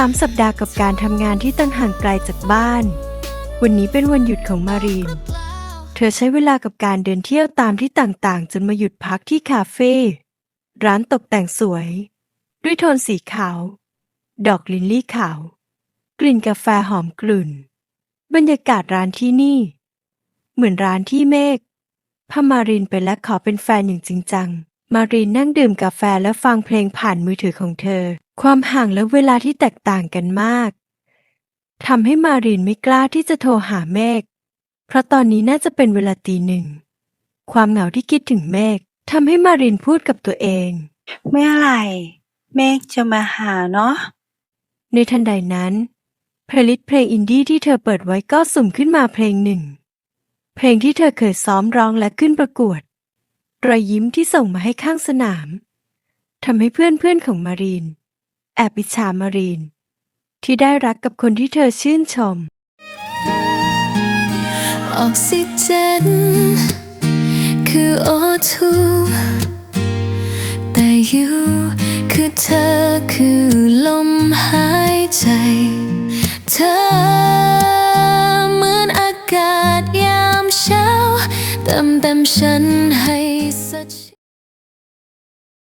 สามสัปดาห์กับการทำงานที่ตั้งห่างไกลจากบ้าน วันนี้เป็นวันหยุดของมารีน เธอใช้เวลากับการเดินเที่ยวตามที่ต่างๆ จนมาหยุดพักที่คาเฟ่ร้านตกแต่งสวย ด้วยโทนสีขาว ดอกลิลลี่ขาว กลิ่นกาแฟหอมกลุ่น บรรยากาศร้านที่นี่ เหมือนร้านที่เมฆพามารินไปและขอเป็นแฟนอย่างจริงจัง มารินนั่งดื่มกาแฟและฟังเพลงผ่านมือถือของเธอ ความห่างและเวลาที่แตกต่างกันมากทำให้มารินไม่กล้าที่จะโทรหาเมฆเพราะตอนนี้น่าจะเป็นเวลาตีหนึ่ง ความเหงาที่คิดถึงเมฆทำให้มารินพูดกับตัวเอง เมื่อไหร่เมฆจะมาหาเนาะ ในทันใดนั้นเพลย์ลิสต์เพลงอินดี้ที่เธอเปิดไว้ก็สุ่มขึ้นมาเพลงหนึ่ง เพลงที่เธอเคยซ้อมร้องและขึ้นประกวด รอยยิ้มที่ส่งมาให้ข้างสนามทำให้เพื่อนๆของมารีน แอบอิจฉามารีน ที่ได้รักกับคนที่เธอชื่นชม ออกซิเจน คือโอทูแต่ยูคือเธอคือลมหายใจ เธอเหมือนอากาศยามเช้าเติมเต็มฉันให้ สดชื่น